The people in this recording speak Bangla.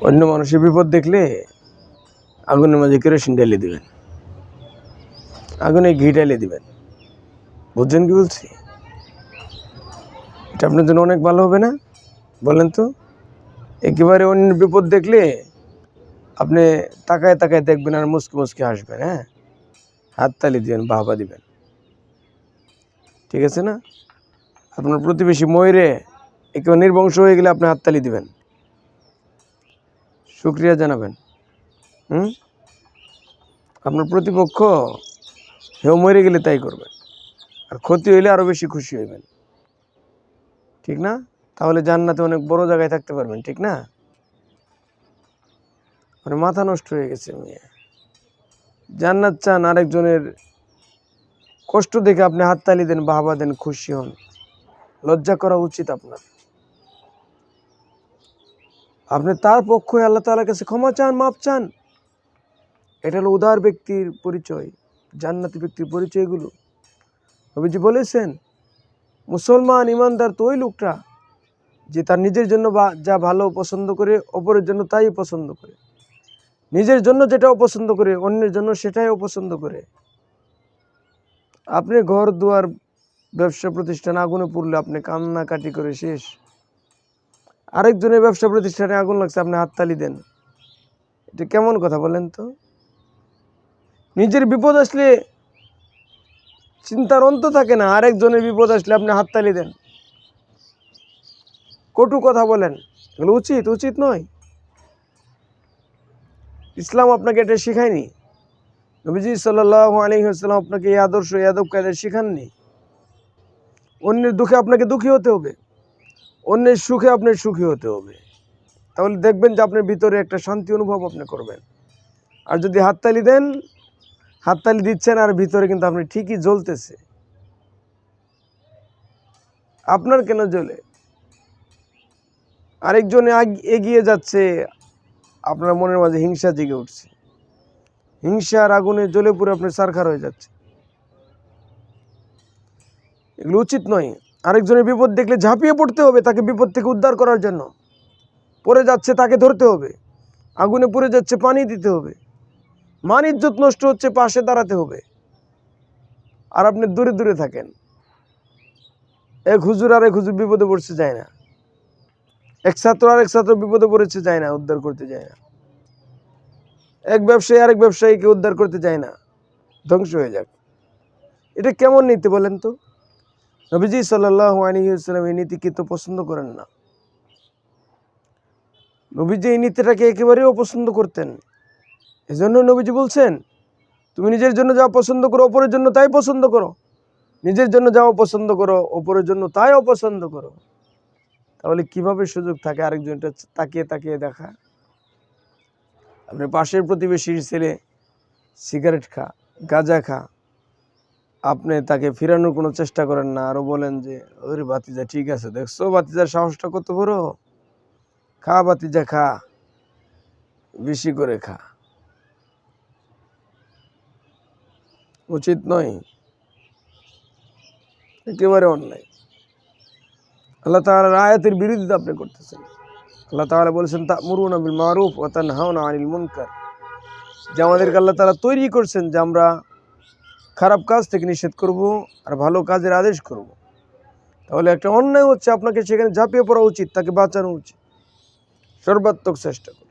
অন্য মানুষের বিপদ দেখলে আগুনের মাঝে কেরোসিন ঢেলে দেবেন। আগুনে ঘি ঢেলে দেবেন। বুঝছেন কি বলছি? এটা আপনার জন্য অনেক ভালো হবে না? বলেন তো। একেবারে অন্য বিপদ দেখলে আপনি তাকায় তাকায় দেখবেন আর মুসকে মুসকে হাসবেন হ্যাঁ? হাততালি দিবেন বাহবা দিবেন। ঠিক আছে না? আপনার প্রতিবেশী ময়ূরে একেবারে নির্বংশ হয়ে গেলে আপনি হাততালি দিবেন। শুক্রিয়া জানাবেন। হুম? আপনার প্রতিপক্ষ হেউ মরে গেলে তাই করবেন আর ক্ষতি হইলে আরও বেশি খুশি হইবেন। ঠিক না? তাহলে জান্নাতে অনেক বড় জায়গায় থাকতে পারবেন, ঠিক না? মানে মাথা নষ্ট হয়ে গেছে মেয়ে। জান্নাত চান আরেকজনের কষ্ট দেখে আপনি হাততালি দেন, বাহবা দেন, খুশি হন। লজ্জা করা উচিত আপনার। আপনি তার পক্ষ হয়ে আল্লাহ তাআলার কাছে ক্ষমা চান মাপ চান। এটা হলো উদার ব্যক্তির পরিচয়, জান্নাতি ব্যক্তির পরিচয়গুলো নবীজি বলেছেন, মুসলমান ইমানদার তো ওই লোকটা যে তার নিজের জন্য যা ভালো পছন্দ করে, অপরের জন্য তাই পছন্দ করে। নিজের জন্য যেটা অপছন্দ করে, অন্যের জন্য সেটাই অপছন্দ করে। আপনি ঘর দুয়ার ব্যবসা প্রতিষ্ঠান আগুনে পড়লে আপনি কান্নাকাটি করে শেষ। আরেকজনের ব্যবসা প্রতিষ্ঠানে আগুন লাগছে, আপনি হাততালি দেন। এটা কেমন কথা বলেন তো? নিজের বিপদ আসলে চিন্তার অন্ত থাকে না, আরেকজনের বিপদ আসলে আপনি হাততালি দেন। কটু কথা বলেন, এগুলো উচিত? উচিত নয়। ইসলাম আপনাকে এটা শেখায়নি। নবীজি সাল্লাহ আলহিহাস্লাম আপনাকে এই আদর্শ, এই আদব কায়দা শেখাননি। অন্যের দুঃখে আপনাকে দুঃখী হতে হবে। অন্যের সুখে আপনার সুখী হতে হবে। তাহলে দেখবেন যে আপনার ভিতরে একটা শান্তি অনুভব আপনি করবেন। আর যদি হাততালি দেন, হাততালি দিচ্ছেন আর ভিতরে কিন্তু আপনি ঠিকই জ্বলতেছে। আপনার কেন জ্বলে? আরেকজনে এগিয়ে যাচ্ছে, আপনার মনের মাঝে হিংসা জেগে উঠছে। হিংসার আগুনে জ্বলে পুরো আপনার সারখার হয়ে যাচ্ছে। এগুলো উচিত নয়। আরেকজনের বিপদ দেখলে ঝাঁপিয়ে পড়তে হবে তাকে বিপদ থেকে উদ্ধার করার জন্য। পড়ে যাচ্ছে তাকে ধরতে হবে। আগুনে পড়ে যাচ্ছে পানি দিতে হবে। মান ইজ্জত নষ্ট হচ্ছে পাশে দাঁড়াতে হবে। আর আপনি দূরে দূরে থাকেন। এক হুজুর আর এক হুজুর বিপদে পড়ছে যায় না। এক ছাত্র আর এক ছাত্র বিপদে পড়েছে যায় না, উদ্ধার করতে যায় না। এক ব্যবসায়ী আরেক ব্যবসায়ীকে উদ্ধার করতে যায় না। ধ্বংস হয়ে যাক। এটা কেমন নিতে বলেন তো? নবীজি সাল্লাহ আলহিউসালাম এই নীতিকে তো পছন্দ করেন না। নবীজি এই নীতিটাকে একেবারেই অপছন্দ করতেন। এজন্য নবীজি বলছেন, তুমি নিজের জন্য যা পছন্দ করো অপরের জন্য তাই পছন্দ করো। নিজের জন্য যা অপছন্দ করো অপরের জন্য তাই অপছন্দ করো। তাহলে কীভাবে সুযোগ থাকে আরেকজনটা তাকিয়ে তাকিয়ে দেখা? আপনি পাশের প্রতিবেশীর ছেলে সিগারেট খা, গাঁজা খা আপনি তাকে ফিরানোর কোনো চেষ্টা করেন না আরও বলেন যে, ওরে বাতিজা ঠিক আছে, দেখছ? বাতিজার সাহসটা কত বড়? খা বাতিজা খা, বেশি করে খা। উচিত নয়। একেবারে অন্যায়। আল্লাহ তাআলার আয়াতের বিরোধিতা আপনি করতেছেন। আল্লাহ তাআলা বলেছেন তা মুরুন আবিল মারুফ ও তানহাউনা আনিল মুনকার। যে আমাদেরকে আল্লাহ তাআলা তৈরি করছেন যে আমরা খারাপ কাজ থেকে নিষেধ করব আর ভালো কাজের আদেশ করব। তাহলে একটা অন্যায় হচ্ছে, আপনাকে সেখানে ঝাঁপিয়ে পড়া উচিত, তাকে বাঁচানো উচিত। সর্বাত্মক চেষ্টা করুন।